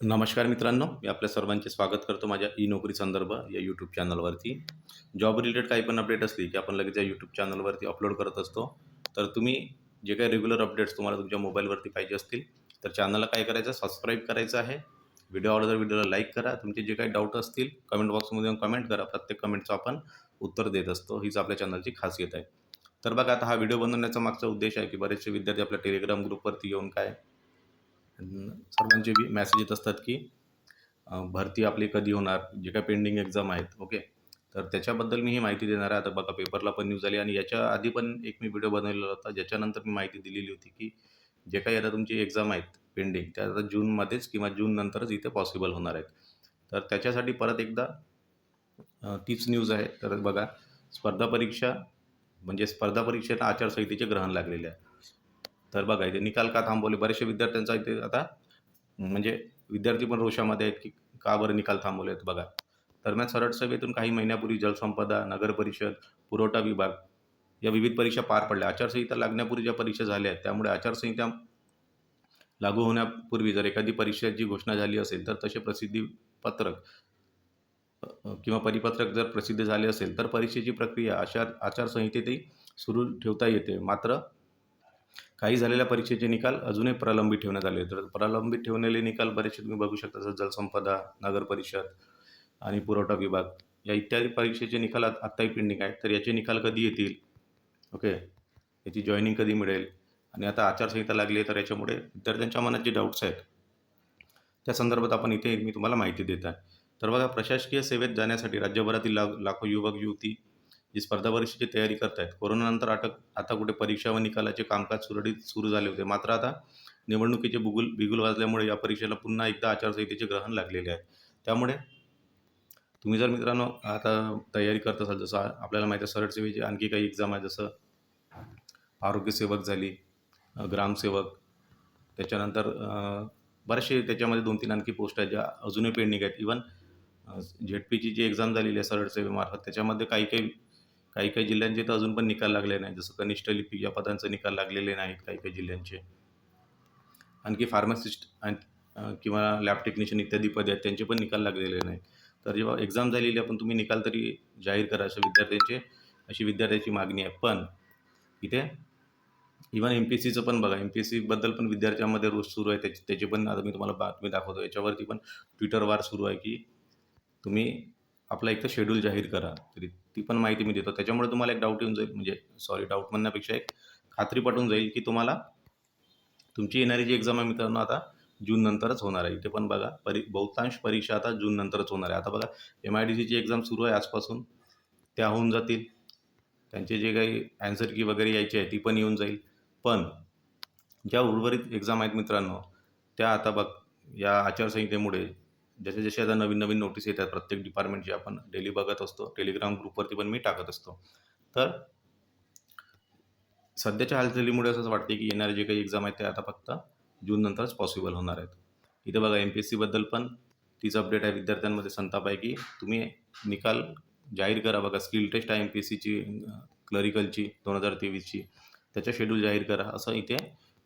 नमस्कार मित्रांनो मी आपल्या सर्वांचे स्वागत करतो माझ्या ई नोकरी संदर्भ या यूट्यूब चॅनलवरती जॉब रिलेटेड काही पण अपडेट असली की आपण लगेच या यूट्यूब चॅनलवरती अपलोड करत असतो. तर तुम्ही जे काही रेग्युलर अपडेट्स तुम्हाला तुमच्या मोबाईलवरती पाहिजे असतील तर चॅनलला काय करायचं? सबस्क्राईब करायचं आहे. व्हिडिओ आवडला तर व्हिडिओला लाईक करा. तुमचे जे काही डाऊट असतील कमेंट बॉक्समध्ये येऊन कमेंट करा. प्रत्येक कमेंटचं आपण उत्तर देत असतो. हीच आपल्या चॅनलची खासियत आहे. तर बघा आता हा व्हिडिओ बनवण्याचा मागचा उद्देश आहे की बरेचसे विद्यार्थी आपल्या टेलिग्राम ग्रुपवरती येऊन काय सर्वांचे बी मॅसेज येत असतात की भरती आपली कधी होणार? जे काय पेंडिंग एक्झाम आहेत ओके तर त्याच्याबद्दल मी ही माहिती देणार आहे. आता बघा पेपरला पण न्यूज आली आणि याच्या आधी पण एक मी व्हिडिओ बनवलेला होता. ज्याच्यानंतर मी माहिती दिलेली होती की जे काही आता तुमची एक्झाम आहेत पेंडिंग त्या आता जूनमध्येच किंवा जून नंतरच इथे पॉसिबल होणार आहेत. तर त्याच्यासाठी परत एकदा तीच न्यूज आहे. तर बघा स्पर्धा परीक्षा म्हणजे स्पर्धा परीक्षेला आचारसंहितेचे ग्रहण लागलेले आहे. तर बघा इथे निकाल का थांबवले? बरेचसे विद्यार्थ्यांचा इथे आता म्हणजे विद्यार्थी पण रोषामध्ये आहेत की का बरं निकाल थांबवले आहेत बघा. दरम्यान सरळ सभेतून काही महिन्यापूर्वी जलसंपदा नगरपरिषद पुरवठा विभाग या विविध परीक्षा पार पडल्या. आचारसंहिता लागण्यापूर्वी ज्या परीक्षा झाल्या आहेत त्यामुळे आचारसंहिता लागू होण्यापूर्वी जर एखादी परीक्षेची घोषणा झाली असेल तर तसे प्रसिद्धी पत्रक किंवा परिपत्रक जर प्रसिद्ध झाले असेल तर परीक्षेची प्रक्रिया आचार आचारसंहितेतही सुरू ठेवता येते. मात्र काही झालेल्या परीक्षेचे निकाल अजूनही प्रलंबित ठेवण्यात आले तर प्रलंबित ठेवलेले निकाल बरेचसे तुम्ही बघू शकता जसं जलसंपदा नगर परिषद आणि पुरवठा विभाग या इत्यादी परीक्षेचे निकाल आत्ताही पेंडिंग आहेत. तर याचे निकाल कधी येतील? ओके याची जॉईनिंग कधी मिळेल? आणि आता आचारसंहिता लागली आहे तर याच्यामुळे विद्यार्थ्यांच्या मनात जे डाऊट्स आहेत त्या संदर्भात आपण इथे मी तुम्हाला माहिती देत आहे. तर बघा प्रशासकीय सेवेत जाण्यासाठी राज्यभरातील ला लाखो युवक युवती जी स्पर्धा परीक्षेची तयारी करत आहेत कोरोनानंतर अटक आता कुठे परीक्षा व निकालाचे कामकाज सुरळीत सुरू झाले होते. मात्र आता निवडणुकीचे बुगुल बिगुल वाजल्यामुळे या परीक्षेला पुन्हा एकदा आचारसंहितेचे ग्रहण लागलेले आहे. त्यामुळे तुम्ही जर मित्रांनो आता तयारी करत असाल जसं आपल्याला माहिती आहे सरळ सेवेची आणखी काही एक्झाम आहे जसं आरोग्यसेवक झाली ग्रामसेवक त्याच्यानंतर बरेचसे त्याच्यामध्ये दोन तीन आणखी पोस्ट आहेत ज्या अजूनही पेंडिंग आहेत. इवन झेड पीची जी एक्झाम झालेली आहे सरळ सेवेमार्फत त्याच्यामध्ये काही काही काही काही जिल्ह्यांचे तर अजून पण निकाल लागले नाही जसं कनिष्ठ लिपिक या पदांचे निकाल लागलेले नाहीत काही काही जिल्ह्यांचे. आणखी फार्मासिस्ट किंवा लॅब टेक्निशियन इत्यादी पदे आहेत त्यांचे पण निकाल लागलेले नाहीत. तर जेव्हा एक्झाम झालेली आहे पण तुम्ही निकाल तरी जाहीर करा अशा विद्यार्थ्यांचे अशी विद्यार्थ्याची मागणी आहे. पण इथे इवन एम पी एस सीचं पण बघा एम पी एस सीबद्दल पण विद्यार्थ्यांमध्ये रोज सुरू आहे. त्याची त्याची पण आता मी तुम्हाला बातमी दाखवतो. याच्यावरती पण ट्विटर वार सुरू आहे की तुम्ही आपला एक तर शेड्यूल जाहीर करा. तरी ती पण माहिती मी देतो. त्याच्यामुळे तुम्हाला एक डाऊट येऊन जाईल. म्हणजे सॉरी डाऊट म्हणण्यापेक्षा एक खात्री पटून जाईल की तुम्हाला तुमची येणारी जी एक्झाम आहे मित्रांनो आता जून नंतरच होणार आहे. इथे पण बघा परी बहुतांश परीक्षा आता जून नंतरच होणार आहे. आता बघा एम आय डी सीची एक्झाम सुरू आहे आजपासून. त्या होऊन जातील. त्यांचे जे काही ॲन्सर की वगैरे यायची आहे ती पण येऊन जाईल. पण ज्या उर्वरित एक्झाम आहेत मित्रांनो त्या आता बघ या आचारसंहितेमुळे जसे जसे आता नवीन नवीन नोटीस येतात प्रत्येक डिपार्टमेंटची आपण डेली बघत असतो टेलिग्राम ग्रुपवरती पण मी टाकत असतो. तर सध्याच्या हालचालीमुळे असं वाटते की येणारे जे काही एक्झाम आहेत ते आता फक्त जून नंतरच पॉसिबल होणार आहेत. इथे बघा एम पी एस सीबद्दल पण तीच अपडेट आहे विद्यार्थ्यांमध्ये संताप आहे की तुम्ही निकाल जाहीर करा बघा स्किल टेस्ट आहे एम पी एस सीची क्लरिकलची दोन हजार तेवीसची त्याचा शेड्यूल जाहीर करा. असं इथे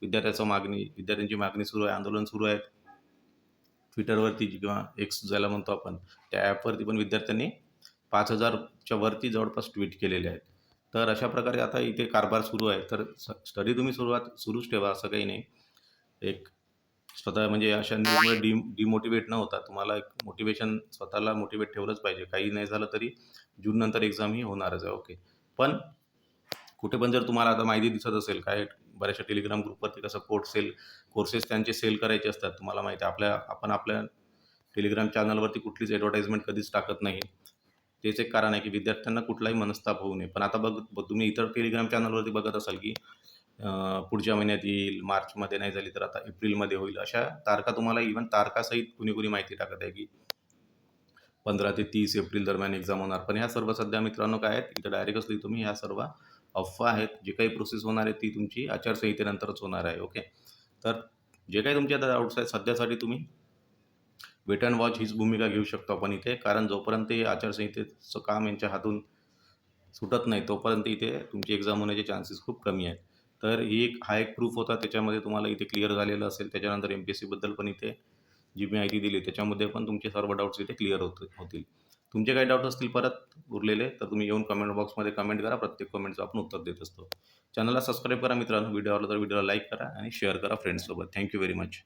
विद्यार्थ्याचं मागणी विद्यार्थ्यांची मागणी सुरू आहे आंदोलन सुरू आहे ट्विटरवरती किंवा एक्स ज्याला म्हणतो आपण त्या ॲपवरती पण विद्यार्थ्यांनी पाच हजारच्या वरती जवळपास ट्विट केलेले आहेत. तर अशा प्रकारे आता इथे कारभार सुरू आहे. तर स्टडी तुम्ही सुरुवात सुरूच ठेवा असं काही नाही. एक स्वतः म्हणजे अशा न्यूजमुळे डी डिमोटिवेट न होता तुम्हाला एक मोटिवेशन स्वतःला मोटिवेट ठेवलंच पाहिजे. काही नाही झालं तरी जून नंतर एक्झाम ही होणारच आहे. ओके पण कुठे पण जर तुम्हाला आता माहिती दिसत असेल काय बऱ्याचशा टेलिग्राम ग्रुपवरती कसं कोर्ट सेल कोर्सेस त्यांचे सेल करायचे असतात. तुम्हाला माहिती आहे आपल्या आपण आपल्या टेलिग्राम चॅनलवरती कुठलीच ॲडव्हर्टाइजमेंट कधीच टाकत नाही. तेच एक कारण आहे की विद्यार्थ्यांना कुठलाही मनस्ताप होऊ नये. पण आता बघ ब- तुम्ही इतर टेलिग्राम चॅनलवरती बघत असाल की पुढच्या महिन्यात येईल मार्चमध्ये नाही झाली तर आता एप्रिलमध्ये होईल. अशा तारखा तुम्हाला इव्हन तारखासहित कुणी कुणी माहिती टाकत आहे की पंधरा ते तीस एप्रिल दरम्यान एक्झाम होणार. पण ह्या सर्व सध्या मित्रांनो काय आहेत इथं डायरेक्ट असली तुम्ही ह्या सर्व अफवा आहेत जे काही प्रोसेस होणार आहे ती तुमची आचारसंहितेनंतरच होणार आहे ओके तर जे काही तुमचे आता डाऊट्स आहेत सध्यासाठी तुम्ही वेट अँड वॉच हीच भूमिका घेऊ शकतो आपण इथे. कारण जोपर्यंत हे आचारसंहितेचं काम यांच्या हातून सुटत नाही तोपर्यंत इथे तुमची एक्झाम होण्याचे चान्सेस खूप कमी आहेत. तर ही एक हा एक प्रूफ होता त्याच्यामध्ये तुम्हाला इथे क्लिअर झालेलं असेल. त्याच्यानंतर एम पी एस सीबद्दल पण इथे जी माहिती दिली त्याच्यामध्ये पण तुमचे सर्व डाऊट्स इथे क्लिअर होत होतील. तुमचे काही डाऊट असतील परत उरलेले तर तुम्ही येऊन कमेंट बॉक्समध्ये कमेंट करा. प्रत्येक कमेंटचं आपण उत्तर देत असतो. चॅनलला सबस्क्राईब करा मित्रांनो. व्हिडिओ आवडला तर व्हिडिओला लाईक करा आणि शेअर करा फ्रेंड्ससोबत थँक्यू व्हेरी मच